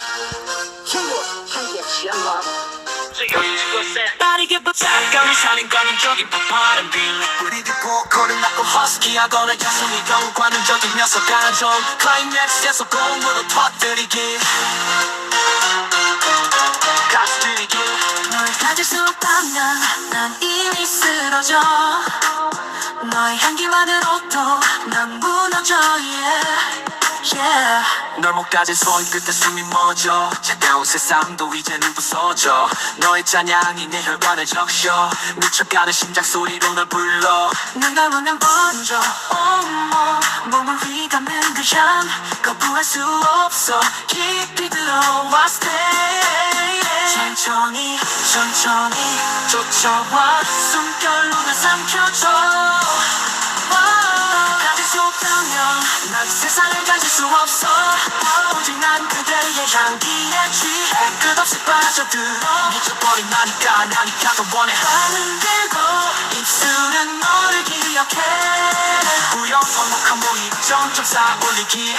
향기에 취한 맘 빠르게 붙잡가는 살인감인 적이 폭발한 빌 우리들 보고는 낮고 허스키하거나 야성이 겨우 관음적인 녀석 가져 클라이맥스에서 공으로 터뜨리기. 가스뜨리기 널 가질 수 없다면 난 이미 쓰러져. 너의 향기만으로도 난 무너져 yeah. Yeah. 널못 가진 손 끝에 숨이 멎어. 차가운 세상도 이제는 부서져. 너의 찬양이 내 혈관을 적셔. 미쳐가는 심장 소리로 널 불러. 눈 감으면 번져 온몸 몸을 휘감는 그 향 거부할 수 없어. 깊이 들어와 stay. 천천히 천천히 쫓아와. 숨결로 날 삼켜줘 없다면 난 세상을 가질 수 없어. 오직 난 그대의 향기에 취해 끝없이 빠져들어. 미쳐버린 나니까 나니까 더 원해. 밤은 들고 입술은 너를 기억해. 우연 화목한 모임 점점 쌓아올리기.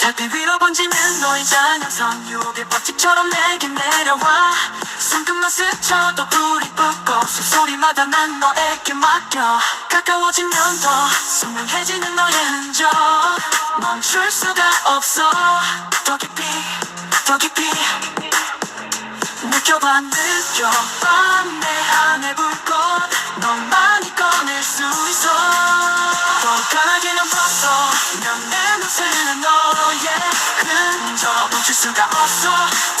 달빛 위로 번지는 너의 잔향선. 유혹의 법칙처럼 내게 내려와. 손끝만 스쳐도 불이 붙고 숨소리마다 난 너에게 맡겨. 가까워지면 더 선명해지는 너의 흔적. 멈출 수가 없어. 더 깊이 더 깊이 느껴봐 느껴봐. 내 안에 멈출 수가 없어.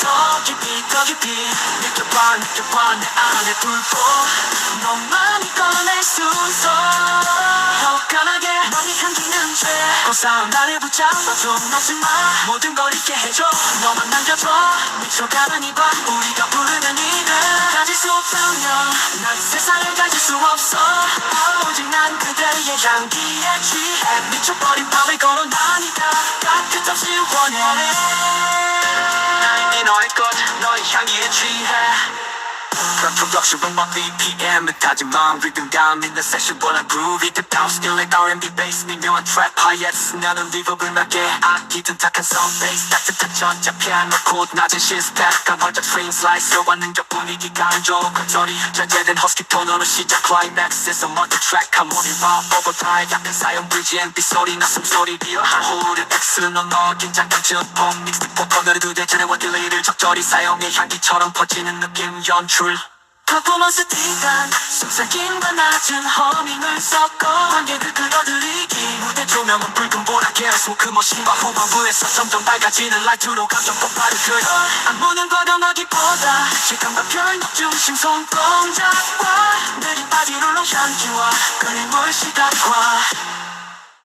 더 깊이 더 깊이 느껴봐 느껴봐 내 안에 불꽃. 너만이 꺼낼 수 있어. 더 강하게 너의 향기는 죄 고사한 나를 붙잡아줘. 놓지마. 모든 걸 잊게 해줘. 너만 남겨줘. 미쳐가는 이 밤 우리가 부르는 이름 가질 수 없다면 난 세상을 가질 수 없어 난 그대의 향기에 취해 미쳐버린 밤을 걸어 나니까 끝없이 원해. 나 이미 너의 것 너의 향기에 취해 그렇고 역시 음악 BPM은 타지만 리듬감 있는 섹시볼한 groovy 딥 house 일렉 R&B 베이스 미묘한 트랩 하이에스 나는 리버블 맞게 악기 튼탁한 성 베이스 따뜻한 전자 피아노 코드 낮은 시스템 강화적 스트링 슬라이스와 능적 분위기가 안 좋은 컨트롤이 절제된 허스키 톤으로 시작 클라이맥스에서 멀티 트랙 하모니 팝 오버타임 약간 사용 VGMP 소리 나 숨소리 비어한 호흡 X는 너 긴장감 증폭 믹스 포커너를 두대 전에와 딜레이를 적절히 사용해 향기처럼 퍼지는 느낌 연출 퍼포먼스 뒷단. 속삭임과 낮은 허밍을 섞어 관객을 끌어들이기. 무대 조명은 붉은 보라게 소크머신과 후반부에서 점점 밝아지는 라이트로 감정 폭발을 끌어. 안무는 과감하기보다. 시간과 별력 중심 손동작과 느린 바디롤로 향기와 그림을 시각화